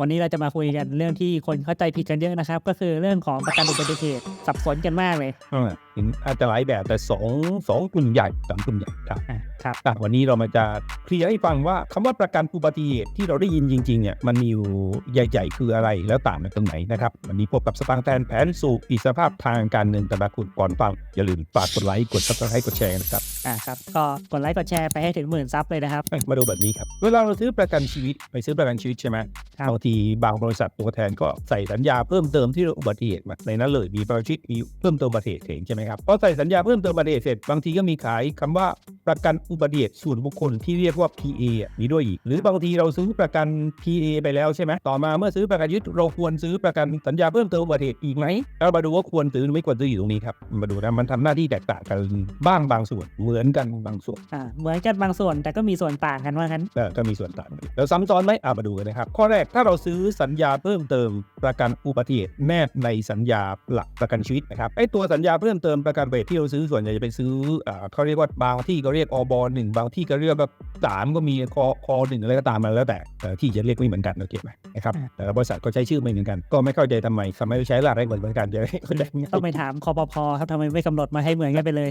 วันนี้เราจะมาคุยกันเรื่องที่คนเข้าใจผิดกันเยอะนะครับ ก็คือเรื่องของประกันอุบัติเหตุสับสนกันมากเลยอ่าเห็นอาจจะหลายแบบแต่สองสองกลุ่มใหญ่สามกลุ่มใหญ่ครับอะครับอะวันนี้เรามาจะเคลียร์ให้ฟังว่าคำว่าประกันอุบัติเหตุที่เราได้ยินจริงๆเนี่ยมันมีอยู่ใหญ่ๆคืออะไรแล้วต่างกันตรงไหนนะครับวันนี้พบกับสตางค์แทนแผนสู่อิสรภาพทางการเงินแต่ละคุณก่อนฟังอย่าลืมฝากกดไลค์กดซับสไครต์กดแชร์นะครับอ่าครับก็กดไลค์กดแชร์ไปให้ถึงหมื่นซับเลยนะครับเอ้ยมาดูแบบนี้ครับเวลาเราซื้อประกันชีวิตไปซื้อประกันชีวิตใช่ไหมครับบางทีบางบริษัทตัวแทนก็ใส่สัญญาเพิ่มเติมที่อุบัติเหตุมาในนั้นเลยมีประกันชีวิตมีเพิ่มเติมอุบัติเหตุเองใช่ไหมครับพอใส่สัญญาเพิ่มเติมอุบัติเหตุเสร็จบางทีก็มีขายคำว่าประกันอุบัติเหตุส่วนบุคคลที่เรียกว่า PA อะมีด้วยอีก หรือบางทีเราซื้อประกัน PA ไปแล้วใช่ไหมต่อมาเมื่อซื้อประกันชีวิตเราควรซื้อประกันสัญญาเพิ่มเติมอุบัติเหตุอีกไหมเรามาดูว่าควรซื้อหรือไม่ควรซื้ออยู่ตรงนี้ครับมาดูนะมันทำหน้าที่แตกต่างกันบ้างบางส่วนเหมือนกันบางส่วนอ่าเหมือนกันบางส่วนแต่ก็มีส่วนต่างกันว่างั้นเออก็มีส่วนต่างกันแล้วซ้ำซ้อนไหมอะมาดูกันนะครับข้อแรกถ้าเราซื้อสัญญาเพิ่มเติมประกันอุบัติเหตุแนบในสัญญาหลักประกันชีวิตนะครับไอ้ตัวสัญญาเพิ่มเติมประกันอุบัติเหตุที่เราซื้อส่วนใหญ่จะไปซื้ออ่าเขาเรียกว่าบางที่ก็เรียกอบหนึ่งบางที่ก็เรียกว่าสามก็มีคอคอหนึ่งอะไรก็ตามมาแล้วแต่เอ่อที่จะเรียกไม่เหมือนกันโอเคไหมนะครับอ่าแต่ละบริษัทก็ใช้ชื่อไม่เหมือนกัน ก็ไม่เข้าใจทำไมทำไมใช้หลักอะไรเหมือนกันจะได้เข้าใจง่ายต้องไปถามคอปพครับทำไมไม่กำหนดมาให้เหมือนกันไปเลย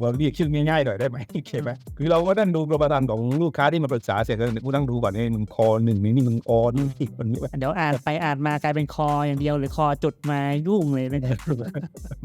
ว่าเรียกชื่อง่ายๆหน่อยได้ไหมโอเคไหมคือเราก็นั่งดูกรมธรรม์ของลูกค้าที่มาปรึกษาเสร็จแล้วกูนั่งดูก่อนนี่มึงคอหนึ่งนี่มึงออนี่อีกมันนี่เดี๋ยวอ่านไปอ่านมากลายเป็นคออย่างเดียวหรือคอจุดมายุ่งเลยนะ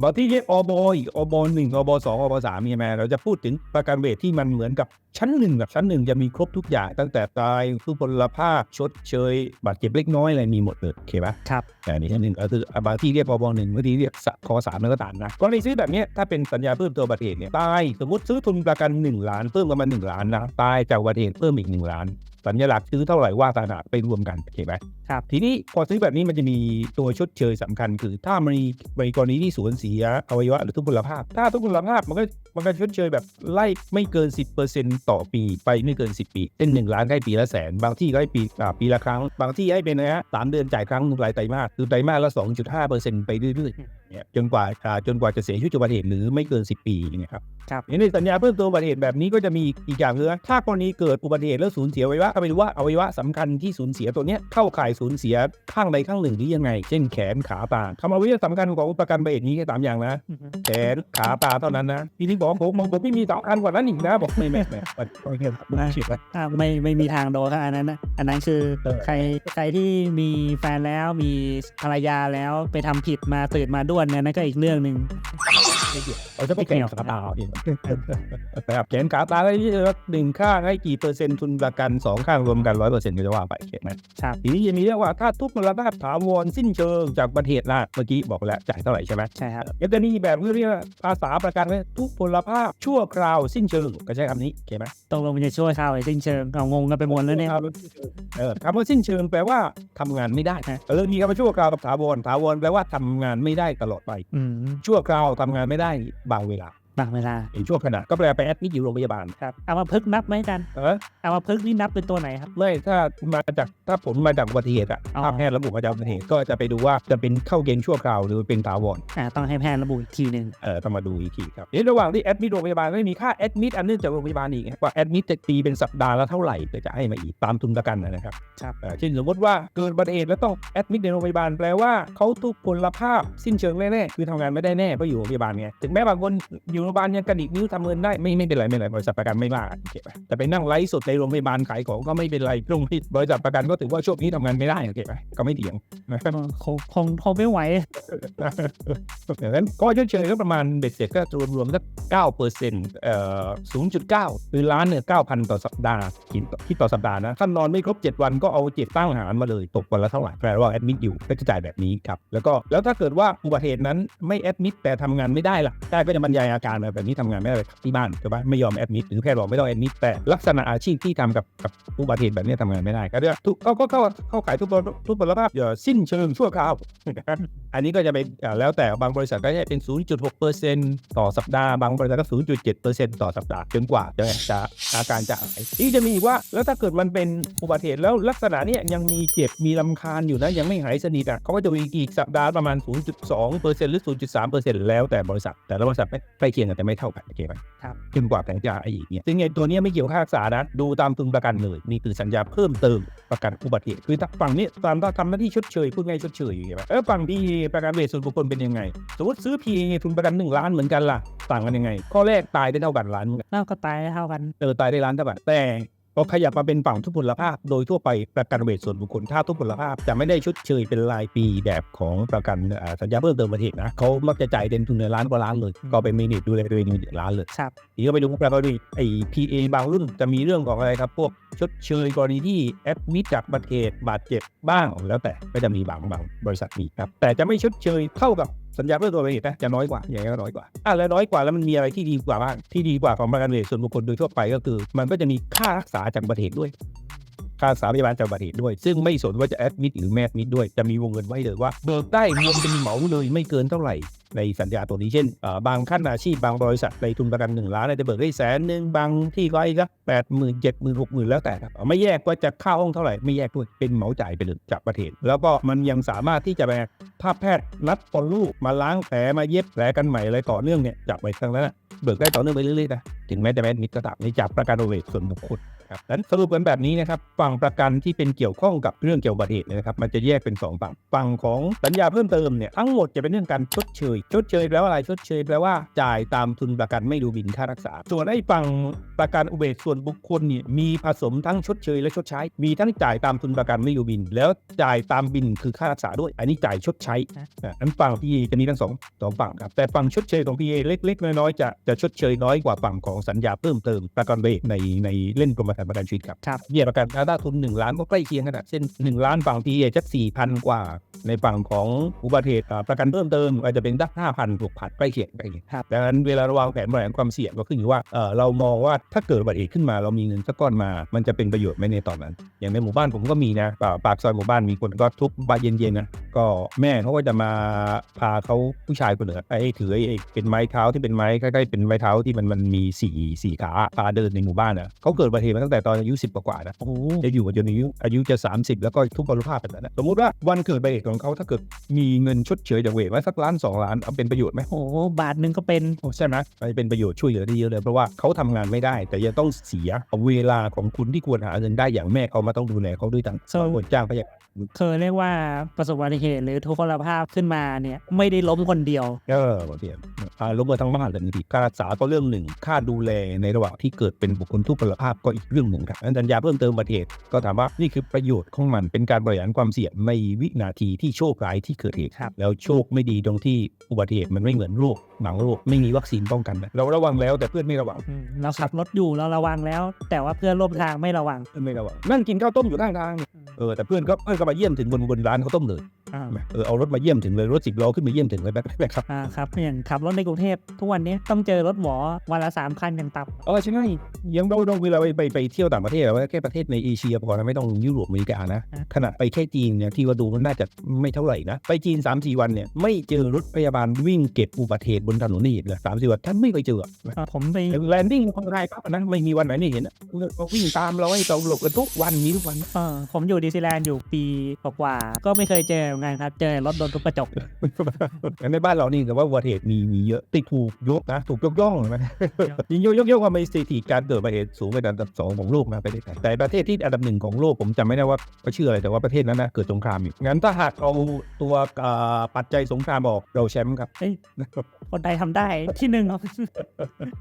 บางที่เรียกอบอีกอบหนึ่งอบสองอบสามใช่ไหมเราจะพูดถึงประกันเวทที่มันเหมือนกับชั้นหนึ่งกับชั้นหนึ่งจะมีครบทุกอย่าง ตั้งแต่ตายคือพลภาพชดเชยบาดเจ็บเล็กน้อยอะไรมีหมดเลยโอเคปะครับแต่อันนี้ชั้นหนึ่งก็คือบางที่เรียกอบหนึ่งบางที่เรียกสะคอสามแล้วก็ตามนะกรณีซื้อแบบเนี้ยถ้าเป็นสัญญาเพิ่มตัวอุบัติเหตุเนี่ยตายสมมติซื้อทุนประกัน 1 ล้านเพิ่มกันมา1ล้านนะตายจากอุบัติเหตุเพิ่มอีก 1 ล้าน สัญลักษณ์ซื้อเท่าไหร่ว่าตางหากไปรวมกันโอเคไหมครับทีนี้พอซื้อแบบนี้มันจะมีตัวชดเชยสำคัญ คือถ้ามันมีในกรณีที่สูญเสียอวัยวะหรือทุพพลภาพ ถ้าทุพพลภาพมันก็มันก็ชดเชยแบบไล่ไม่เกิน 10%ต่อปีไปไม่เกิน 10 ปีเช่นหนึ่งล้านให้ปีละแสน บางที่ก็ให้ปีอ่าปีละครั้ง บางที่ให้เป็นนะฮะสามเดือนจ่ายครั้งหนึ่งรายไตรมาสคือไตรมาสละ2.5%ไปเรื่อยๆ เนี่ยจนกว่าอ่าจนกว่าจะเสียชีวิตจากอุบัติเหตุหรือไม่เกิน 10 ปีอย่างเงี้ยครับครับในสัญญาเพิ่มเติมอุบัติเหตุแบบนี้ก็จะมีอีกอย่างคือถ้ากรณีเกิดอุบัติเหตุแล้วสูญเสียอวัยวะก็ไม่รู้ว่าอวัยวะสำคัญที่สูญเสียตัวเนี้ยเข้าข่ายสูญเสียข้างใดข้างหนึ่งหรือยังไง เช่นแขนขาตาคำอวัยวะสำคัญของประกันอุบัติเหตุนี้แค่สามอย่างนะอือฮึแขนขาตาเท่านั้นนะทีนี้บอกผมผมพี่มีสองอันกว่านั้นอีกนะบอกไม่ไม่ไม่ไม่ไม่ไม่ไม่เชื่อไหมอ่าไม่ไม่มีทางโดนครับอันนั้นนะอันนั้นคือเออใครใครที่มีแฟนแล้วมีภรรยาแล้วไปทำผิดมาตื่นมาด้วนเนี่ยนั่นก็อีกเรื่องหนึ่ง เราจะไปแขนขาตาเองนะครับแขนขาตาได้ที่หนึ่งข้างให้กี่เปอร์เซ็นต์ทุนประกันสองข้างรวมกันร้อยเปอร์เซ็นต์ก็จะว่าไปเห็นไหมครับทีนี้จะมีเรียกว่าถ้าทุกมรณภาพถาวรสิ้นเชิงจากอุบัติเหตุนะเมื่อกี้บอกไปแล้วจ่ายเท่าไหร่ใช่ไหมใช่ครับยังจะมีแบบที่เรียกว่าภาษาประกันไว้ทุกพลภาพชั่วคราวสิ้นเชิงก็ใช้คำนี้โอเคไหมตรงลงมันจะช่วยข่าวไอ้สิ้นเชิงเอางงกันไปหมดแล้วเนี่ยเออคำว่าสิ้นเชิงแปลว่าทำงานไม่ได้ฮะเออมีคำว่าชั่วคราวกับถาวรถาวรแปลว่าทำงานไม่ได้ตลอดไปอืมชั่วคราวทำงานไม่ได้บางเวลา บางเวลาไอ้ชั่วขณะก็แปลไปแอดมิดอยู่โรงพยาบาลครับเอามาพึกษ์นับไหมกันเออเอามาพึกษ์นี่นับเป็นตัวไหนครับ ไม่ถ้ามาจากถ้าผลมาจากอุบัติเหตุอะอ๋อ ถ้าแพทย์ระบุมาจากอุบัติเหตุก็จะไปดูว่าจะเป็นเข้าเกณฑ์ชั่วคราวหรือเป็นถาวรอ่าต้องให้แพทย์ระบุอีกทีหนึ่งเออต้องมาดูอีกทีครับในระหว่างที่แอดมิดโรงพยาบาลไม่มีค่าแอดมิดอันเนื่องจากโรงพยาบาลอีกไงว่าแอดมิดจะตีเป็นสัปดาห์ละเท่าไหร่ก็จะให้มาอีกตามทุนประกันนะครับ ครับ เอ่อเช่นสมมติว่าเกิดอุบัติเหตุแล้วต้องแอดมิดในโรงพยาบาลแปลว่าเขาทุกพลภาพสิ้นเชิงแน่ๆคือทำงานไม่ได้แน่เพราะอยู่โรงพยาบาลไงถึงแม้บางคนอยู่โรงพยาบาลยังกระดิกนิ้วทำเงินได้ไม่ไม่เป็นไรไม่เป็นไรบริษัทประกันไม่ว่าโอเคปะแต่ไปนั่งไลฟ์สดในโรงพยาบาลขายของก็ไม่เป็นไรโรงพยาบริษัทประกันก็ถือว่าช่วงนี้ทำงานไม่ได้โอเคปะก็ไม่เถียงนะครับคงคงคงไม่ไหวดังนั้นก็ชดเชยก็ประมาณเบ็ดเสร็จก็รวมๆสักเก้าเปอร์เซ็นต์เอ่อศูนย์จุดเก้าคือล้านเนี่ยเก้าพันต่อสัปดาห์คิดต่อคิดต่อสัปดาห์นะถ้านอนไม่ครบ7วันก็เอาเจ็ดตั้งหารมาเลยตกวันละเท่าไหร่แปลว่าแอดมิดอยู่ก็จะจ่ายแบบนี้ครับแล้วก็แล้วถ้าเกิดว่าอุบัติเหตุนั้นไม่แอดมิดแต่ทำงานไม่ได้ล่ะแพทย์ก็จะบรรยายอาการมาแบบนี้ทำงานไม่ได้ที่บ้านใช่ปะไม่ยอมแอดมิดหรือแพทย์บอกไม่ต้องแอดมิดแต่ลักษณะอาชีพที่ทำกับกับอุบัติเหตุแบบนี้ทำงานไม่ได้ ก็เรียกทุกเขาก็เข้าเข้าขายทุกทุกพลภาพอย่าสิ้นเชิงชั่วคราวอันนี้ก็จะเป็นแล้วแต่บางบริษัทก็จะเป็น 0.6%ต่อสัปดาห์บางบริษัทก็ 0.7%ต่อสัปดาห์จนกว่าจะจะอาการจะหายนี่จะมีอีกว่าแล้วถ้าเกิดมันเป็นอุบัติเหตุแล้วลักษณะนี้ยยังมีเจ็บมีลำคาญอยู่นะยังไม่หายสนิทอะเขาก็จะมีอีกสัปดาห์ประมาณ 0.2%หรือ 0.3%แล้วแต่บริษัทแต่ละบริษัทไม่ใกล้เคียงคียงกันแต่ไม่เท่ากันโอเคไหมครับจนกว่าแผนจะไอ้อย่างเงี้ยซึ่งไอ้ตัวเนี้ยไม่เกี่ยวกับค่ารักษานะดูตามทุนประกันเลยนี่คือสัญญาเพิ่มเติมประกันอุบัติเหตุคือถ้าฝั่งนี้ตามทำหน้าที่ชดเชยพูดง่ายชดเชยอย่างเงี้ยเออฝั่งที่ประกันเวทส่วนบุคคลเป็นยังไง สมมติซื้อพีทุนประกันหนึ่งล้านเหมือนกันล่ะต่างกันยังไงข้อแรกตายได้เท่ากันล้านเหมือนกันเล่าก็ตายเท่ากันเออตายได้ล้านเท่ากันแต่ พอขยับมาเป็นฝั่งทุพพลภาพ โดยทั่วไปประกันเวทส่วนบุคคลถ้าทุพพลภาพจะไม่ได้ชดเชยเป็นรายปีแบบของประกันอ่าสัญญาเพิ่มเติมอุบัติเหตุนะเขามักจะจ่ายเต็มทุนในล้านกว่าล้านเลยอืมก็เป็นมินิดูแลตัวเองในล้านเลยครับทีนี้ก็ไปดูพวกประกันอุบัติเหตุไอ้ PA บางรุ่นจะมีเรื่องของอะไรครับ พวกชดเชยกรณีที่แอดมิดจากอุบัติเหตุบาดเจ็บบ้างแล้วแต่ก็จะมีบางบางบริษัทมีครับแต่จะไม่ชดเชยเท่ากับ สัญญาเพื่อตัวเองนะจะน้อยกว่าอย่างนี้ก็น้อยกว่าอะแล้วน้อยกว่าแล้วมันมีอะไรที่ดีกว่าบ้างที่ดีกว่าของประกันเหตุส่วนบุคคลโดยทั่วไปก็คือ มันก็จะมีค่ารักษาจากบัตรเหตุด้วยค่ารักษาพยาบาลจากบัตรเหตุด้วย ซึ่งไม่สนว่าจะแอดมิดหรือแมดมิดด้วยจะมีวงเงินไว้เลยว่าเบิกได้รวมเป็นเหมาเลยไม่เกินเท่าไหร่ ในสัญญาตัวนี้เช่น บางขั้นอาชีพบางบริษัทในทุนประกันหนึ่งล้านอาจะเบิกได้แสนหนึ่งบางที่ก็อีกสักแปดหมื่นเจ็ดหมื่นหกหมื่นแล้วแต่ครับไม่แยกว่าจะค่าห้องเท่าไหร่ไม่แยกด้วยเป็นเหมาจ่ายไปเลยจากประเทศ แล้วก็มันยังสามารถที่จะไปภาพแพทย์นัดปอนลูกมาล้างแผลมาเย็บแผลกันใหม่อะไรต่อเนื่องเนี่ยจากไปครั้งนั้นนะเบิกได้ต่อเนื่องไปเรื่อยๆนะถึงแม้จะแม้มิตรก็ตามในจากประกันโอเวส่วนบุคคลครับนั้นสรุปกันแบบนี้นะครับฝั่งประกันที่เป็นเกี่ยวข้องกับเรื่องเกี่ยวกับอุบัติเหตุเนี่ยนะครับมันจะแยกเป็นสองฝั่งฝั่งของสัญญาเพิ่มเติมเนี่ยทั้งหมดจะเป็นเรื่องการชดเชยชดเชยแปลว่าอะไรชดเชยแปลว่าจ่ายตามทุนประกันไม่ดูบินค่ารักษา ส่วนไอ้ฝั่งประกันอุบัติเหตุส่วนบุคคลเนี่ยมีผสมทั้งชดเชยและชดใช้ มีทั้งจ่ายตามทุนประกันไม่ดูบิน แล้วจ่ายตามบินคือค่ารักษาด้วย อันนี้จ่ายชดใช้นั้นฝั่งพีเอจะมีทั้งสองสองฝั่งครับแต่ฝั่งชดเชยของพีเอเล็ก ๆ น้อยๆจะจะชดเชยน้อยกว่าฝั่งของสัญญาเพิ่มเติมประกันอุบัติเหตุในในเล่นกรมธรรม์ประกันชีวิตครับครับเบี้ยประกันถ้าทุน 1 ล้านก็ใกล้เคียงกันอะเช่น1ล้านฝั่งพีเอจะสี่พันกว่า ในฝั่งของอุบัติเหตุประกันเพิ่มเติมอาจจะเป็นสักห้าพันหกพันใกล้เคียงใกล้เคียงครับดังนั้นเวลาเราวางแผนบริหารความเสี่ยงก็ขึ้นอยู่ว่าเอ่อเรามองว่าถ้าเกิดอุบัติเหตุขึ้นมาเรามีเงินสักก้อนมา มันจะเป็นประโยชน์ไหมในตอนนั้น อย่างในหมู่บ้านผมก็มีนะปากปากซอยหมู่บ้านมีคนก็ทุกบานเย็นๆนะก็แม่เขาก็จะมาพาเขาผู้ชายคนหนึ่งอะไอ้ถือไอ้ไอ้เป็นไม้เท้าที่เป็นไม้ใกล้ๆเป็นไม้เท้าที่มันมันมีสี่สี่ขาพาเดินในหมู่บ้านอะเขาเกิดอุบัติเหตุมาตั้งแต่ตอนอายุสิบกว่าๆนะโอ้โหจะอยู่มาจนอายุอายุจะ 30 แล้วก็ทุกพลภาพแบบนั้นนะสมมุติว่าวันเกิดใบเหตุของเขาถ้าเกิดมีเงินชดเชยจากเวทไว้สักล้านสองล้านเอาเป็นประโยชน์ไหมโอ้โหบาทหนึ่งก็เป็นโอ้ใช่ไหมมันจะเป็นประโยชน์ช่วยเหลือได้เยอะเลยเพราะว่าเขาทำงานไม่ได้ แต่ยังต้องเสียเวลาของคุณที่ควรหาเงินได้อย่างแม่เขามาต้องดูแลเขาด้วยตังค์ส่วนควรจ้างพยาบาลเคยเรียกว่าประสบอุบัติเหตุหรือทุพพลภาพขึ้นมาเนี่ยไม่ได้ล้มคนเดียว เออบางทีอ่า ล้มมาทั้งบ้านเลยบางทีการรักษาก็เรื่องหนึ่ง ค่าดูแลในระหว่างที่เกิดเป็นบุคคลทุพพลภาพก็อีกเรื่องหนึ่งครับงั้นสัญญาเพิ่มเติมอุบัติเหตุก็ถามว่านี่คือประโยชน์ของมันเป็นการบริหารความเสี่ยงในวินาทีที่โชคร้ายที่เกิดเหตุครับแล้วโชคไม่ดีตรงที่อุบัติเหตุมันไม่เหมือนโรคหนังโรคไม่มีวัคซีนป้องกันนะเราระวังแล้วแต่เพื่อนไม่ระวังอืมเราขับรถอยู่เราระวังแล้ว แต่ว่าเพื่อนร่วมทางไม่ระวังเพื่อนไม่ระวังนั่งกินข้าวต้มอยู่ข้างทางเนี่ยเออแต่เพื่อนก็เพื่อนก็มาเยี่ยมถึงบนบนร้านข้าวต้มเลยอ่า เออเอารถมาเยี่ยมถึงเลยรถสิบล้อขึ้นมาเยี่ยมถึงเลยแบบแบบครับอ่าครับอย่างขับรถในกรุงเทพทุกวันนี้ต้องเจอรถหมอวันละสามคันอย่างต่ำเออใช่ไหมยังเราเราเวลาไปไปไปเที่ยวต่างประเทศอะว่าแค่ประเทศในเอเชียพอนะไม่ต้องยุโรปอเมริกานะอะขนาดไปแค่จีนเนี่ยที่ว่าดูมันน่าจะไม่เท่าไหร่นะไปจีน3าสี่วันเนี่ยไม่เจอรถพยาบาลวิ่งเก็บอุบัติเหตุบนถนนนี่เลยสามสี่วันท่านไม่เคยเจออะอ่าผมไปแลนดิ้งคนไทยครับนะไม่มีวันไหนไม่เห็นอะก็วิ่งตามเราให้เราหลบกันทุกวันมีทุกวันเออผมอยู่ดิสนีย์แลนด์อยู่ปีกว่าๆก็ไม่เคยเจอเหมือนกันครับ เจอรถโดนทุบกระจก ในบ้านเรานี่แต่ว่าอุบัติเหตุมีมีเยอะติดถูกยกนะถูกยกย่องนะยิงยกยกย่องว่ามีสถิติการเกิดอุบัติเหตุสูงเป็นอันดับสองของโลกนะประเทศไทยแต่ประเทศที่อันดับหนึ่งของโลกผมจำไม่ได้ว่าเขาชื่ออะไรแต่ว่าประเทศนั้นนะเกิดสงครามอยู่งั้นถ้าหากเอาตัวอ่าปัจจัยสงครามออกเราแชมป์ครับเอ้ยคนไทยทำได้ที่หนึ่งครับ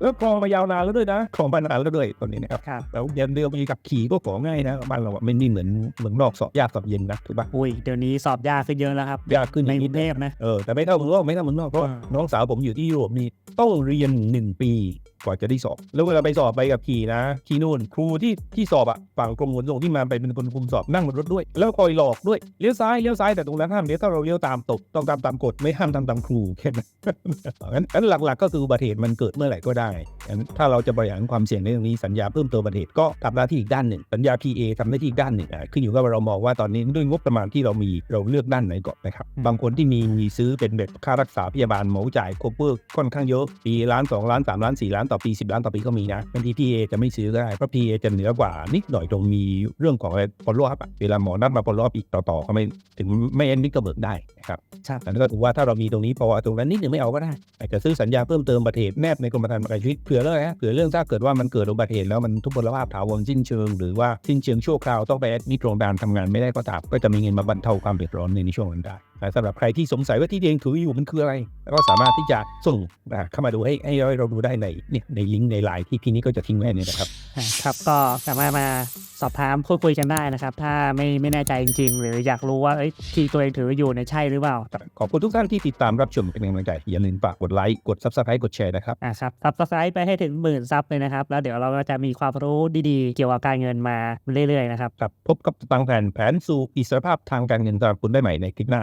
แล้วครองมายาวนานแล้วด้วยนะครองมานานแล้วด้วยตอนนี้นะครับครับแล้วเดินเรือมีกับขี่ก็ของ่ายนะบ้านเราอะไม่นี่เหมือนเหมืองนอกสอบยากสอบเย็นนะถูกปะอุ้ยเดี๋ยวนี้สอบยากขึ้นเยอะแล้วครับ ยากขึ้นในนิกรุดงเทพนะ เออแต่ไม่เท่าเมืองนอกไม่เท่าเมืองนอกเพราะว่าอ่าน้องสาวผมอยู่ที่ยุโรปนี่ต้องเรียนหนึ่งปีกว่าจะได้สอบ แล้วเวลาไปสอบไปกับขี่นะที่นู่นครูที่ที่สอบอะฝั่งกรมขนส่งที่มาไปเป็นคนคุมสอบนั่งบนรถด้วย แล้วคอยหลอกด้วยเลี้ยวซ้ายเลี้ยวซ้ายแต่ตรงนั้นห้ามเลี้ยวถ้าเราเลี้ยวตามตกต้องตามตามกฎไม่ห้ามตามตามครูแค่นั้นงั้นงั้นหลักๆ ก็คืออุบัติเหตุมันเกิดเมื่อไหร่ก็ได้งั้นถ้าเราจะบริหารความเสี่ยงในตรงนี้สัญญาเพิ่มเติมอุบัติเหตุก็ทำหน้าที่อีกด้านหนึ่งสัญญา PA ทำหน้าที่อีกด้านหนึ่งอะขึ้นอยู่กับว่าเรามองว่าตอนนี้ด้วยงบประมาณที่เรามีเราเลือกด้านไหนก่อนนะครับอืมบางคนที่มีมีซื้อเป็นแบบค่ารักษาพยาบาลเหมาจ่ายโคเวอร์ค่อนข้างเยอะปีล้านสองล้านสามล้านสี่ล้านต่อปี 10 ล้านต่อปีก็มีนะบางที PA จะไม่ซื้อก็ได้ เพราะ PA จะเหนือกว่า นิดหน่อยตรงมีเรื่องของอะไร follow up อะเวลาหมอนัดมา follow up อีกต่อๆก็ไม่ถึงไม่เอ็นนิดก็เบิกได้นะครับครับแต่ก็ถือว่าถ้าเรามีตรงนี้พอตรงนั้นนิดหนึ่งไม่เอาก็ได้อาจจะซื้อสัญญาเพิ่มเติมประเทศแนบในกรมธรรม์ประกันชีวิตเผื่อเลยฮะเผื่อเรื่องถ้าเกิดว่ามันเกิดอุบัติเหตุแล้วมันทุพพลภาพถาวรสิ้นเชิง หรือว่าสิ้นเชิงชั่วคราวต้องไปแอดมิดโรงพยาบาลทำงานไม่ได้ก็ตามก็จะมีเงินมาบรรเทาความเดือดร้อนในช่วงนั้นได้แต่ สำหรับใครที่สงสัยว่าที่ตัวเองถืออยู่มันคืออะไร แล้วก็สามารถที่จะส่งอ่าเข้ามาดูให้ให้เราดูได้ในเนี่ยในลิงก์ในไลน์ที่พี่นี้ก็จะทิ้งไว้เนี่ยนะครับอ่าครับก็สามารถมาสอบถามพูดคุยกันได้นะครับ ถ้าไม่ไม่แน่ใจจริง ๆ หรืออยากรู้ว่าเอ้ยที่ตัวเองถืออยู่เนี่ยใช่หรือเปล่า ขอบคุณทุกท่านที่ติดตามรับชมเป็นกำลังใจอย่าลืมฝากกดไลค์กด subscribe กดแชร์นะครับอ่าครับซับสไครต์ไปให้ถึงหมื่นซับเลยนะครับ แล้วเดี๋ยวเราก็จะมีความรู้ดีๆ เกี่ยวกับการเงินมาเรื่อยๆนะครับครับพบกับตังแผนแผนสู่อิสรภาพทางการเงินสำหรับคุณได้ใหม่ในคลิปหน้า